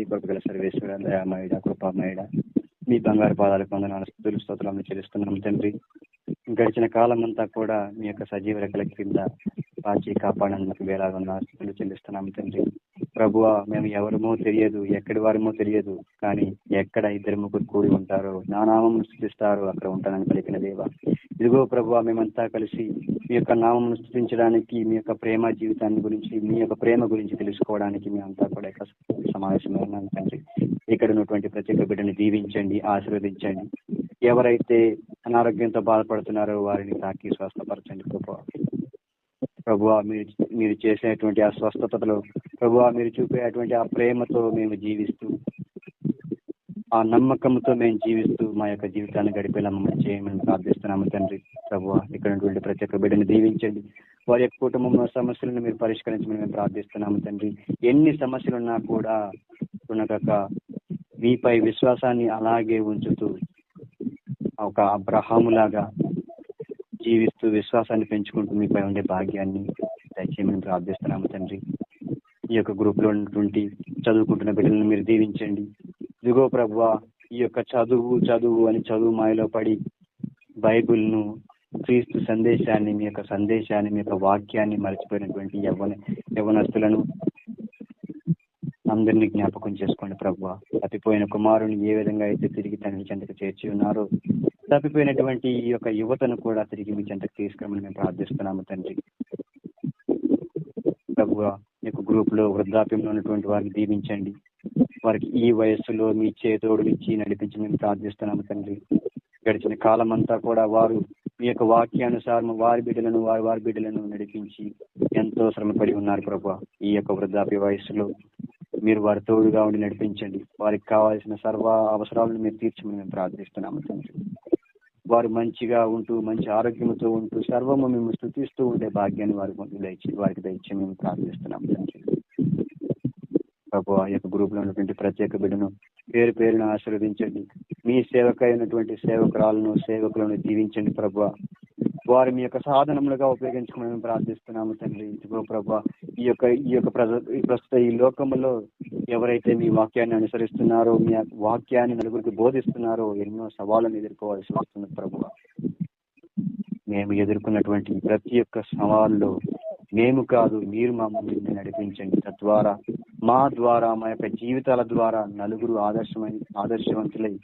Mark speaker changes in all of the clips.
Speaker 1: తండ్రి కృపగల సర్వేశ్వర దయామయుడ కృపామయుడ. మీ బంగారు పాదాలు పొందనాలు స్థుతులు స్తోత్రాలను చెల్లిస్తున్నాం తండ్రి. గడిచిన కాలం అంతా కూడా మీ యొక్క సజీవ రెక్కల కింద కాచి కాపాడడానికి వేలాగా స్థుతులు చెల్లిస్తున్నాం తండ్రి. ప్రభువ మేము ఎవరమో తెలియదు ఎక్కడి వారమో తెలియదు కానీ ఎక్కడ ఇద్దరు ముగ్గురు కూడి ఉంటారో నానామం సృష్టిస్తారో అక్కడ ఉంటానని పలికిన దేవ. ఇదిగో ప్రభువ మేమంతా కలిసి మీ యొక్క నామం స్థుతించడానికి మీ యొక్క ప్రేమ జీవితాన్ని గురించి మీ యొక్క ప్రేమ గురించి తెలుసుకోవడానికి మీ అంతా కూడా ఇక్కడ సమావేశంగా తండ్రి. ఇక్కడ ఉన్నటువంటి ప్రతి ఒక్క బిడ్డని దీవించండి ఆశీర్వదించండి. ఎవరైతే అనారోగ్యంతో బాధపడుతున్నారో వారిని తాకి స్వస్థపరచండి ప్రభు. ప్రభువా మీరు మీరు చేసేటువంటి ఆ స్వస్థతలో ప్రభువా మీరు చూపేటువంటి ఆ ప్రేమతో మేము జీవిస్తూ ఆ నమ్మకంతో మేము జీవిస్తూ మా యొక్క జీవితాన్ని గడిపేలా మమ్మల్ని చేయమని ప్రార్థిస్తున్నాము తండ్రి ప్రభువా. ఇక్కడ ప్రతి ఒక్క బిడ్డని దీవించండి. వారి యొక్క కుటుంబంలో సమస్యలను మీరు పరిష్కరించమని మేము ప్రార్థిస్తున్నాము తండ్రి. ఎన్ని సమస్యలున్నా కూడా ఉన్నక మీపై విశ్వాసాన్ని అలాగే ఉంచుతూ ఒక అబ్రహాములాగా జీవిస్తూ విశ్వాసాన్ని పెంచుకుంటూ మీపై ఉండే భాగ్యాన్ని దయచేయమని ప్రార్థిస్తున్నాము తండ్రి. ఈ యొక్క గ్రూప్లో ఉన్నటువంటి చదువుకుంటున్న బిడ్డలను మీరు దీవించండి. దిగో ప్రభా ఈ యొక్క చదువు చదువు అని చదువు మాయలో పడి బైబిల్ను క్రీస్తు సందేశాన్ని మీ యొక్క సందేశాన్ని మీ యొక్క వాక్యాన్ని మర్చిపోయినటువంటి యవన యవనస్తులను అందరినీ జ్ఞాపకం చేసుకోండి ప్రభు. తప్పిపోయిన కుమారుని ఏ విధంగా అయితే తిరిగి తండ్రి చెంతకు చేర్చి ఉన్నారో తప్పిపోయినటువంటి ఈ యొక్క యువతను కూడా తిరిగి మీ చెంతకు తీసుకురమని మేము ప్రార్థిస్తున్నాము తండ్రి. ప్రభు యొక్క గ్రూప్లో వృద్ధాప్యంలో ఉన్నటువంటి వారిని దీవించండి. వారికి ఈ వయస్సులో మీ చేతోడు ఇచ్చి నడిపించి మేము ప్రార్థిస్తున్నాము తండ్రి. గడిచిన కాలం అంతా కూడా వారు మీ యొక్క వాక్యానుసారం వారి బిడ్డలను వారి వారి బిడ్డలను నడిపించి ఎంతో శ్రమపడి ఉన్నారు ప్రభా. ఈ యొక్క వృద్ధాప్య వయస్సులో మీరు వారి తోడుగా ఉండి నడిపించండి. వారికి కావాల్సిన సర్వ అవసరాలను మీరు తీర్చమని మేము ప్రార్థిస్తున్నాము తండ్రి. వారు మంచిగా ఉంటూ మంచి ఆరోగ్యంతో ఉంటూ సర్వము మేము స్థుతిస్తూ ఉండే భాగ్యాన్ని వారికి దయచి వారికి దయచి మేము ప్రార్థిస్తున్నాము తండ్రి. ప్రభు ఆ యొక్క గ్రూప్లో ఉన్నటువంటి ప్రత్యేక బిడ్డను పేరు పేరును ఆశీర్వదించండి. మీ సేవక అయినటువంటి సేవకురాలను సేవకులను దీవించండి ప్రభు. వారు మీ యొక్క సాధనములుగా ఉపయోగించుకోమని మేము ప్రార్థిస్తున్నాము తండ్రి. ఇదిగో ప్రభు ఈ యొక్క ఈ యొక్క ప్రజ ప్రస్తుత ఈ లోకంలో ఎవరైతే మీ వాక్యాన్ని అనుసరిస్తున్నారో మీ వాక్యాన్ని నలుగురికి బోధిస్తున్నారో ఎన్నో సవాళ్ళను ఎదుర్కోవాల్సి వస్తుంది ప్రభు. మేము ఎదుర్కొన్నటువంటి ప్రతి ఒక్క సవాళ్ళు మేము కాదు మీరు మమ్మల్ని నడిపించండి తద్వారా మా ద్వారా మా యొక్క జీవితాల ద్వారా నలుగురు ఆదర్శమై ఆదర్శవంతులై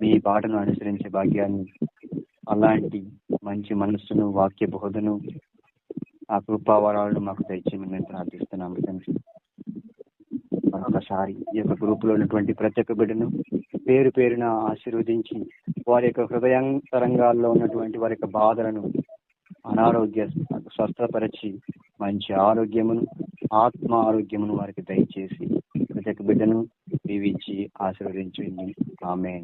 Speaker 1: మీ బాటను అనుసరించే భాగ్యాన్ని అలాంటి మంచి మనస్సును వాక్య బోధను ఆ కృపావరాలను మాకు దయచేయమని మేము ప్రార్థిస్తున్నాము తండ్రి. మరొకసారి ఈ యొక్క గ్రూప్లో ఉన్నటువంటి ప్రతి ఒక్క బిడ్డను పేరు పేరున ఆశీర్వదించి వారి యొక్క హృదయాంతరంగాల్లో ఉన్నటువంటి వారి యొక్క బాధలను అనారోగ్య స్వస్థపరిచి మంచి ఆరోగ్యమును ఆత్మ ఆరోగ్యమును వారికి దయచేసి ప్రతి ఒక్క బిడ్డను దీవించి ఆశీర్వదించండి ఆమె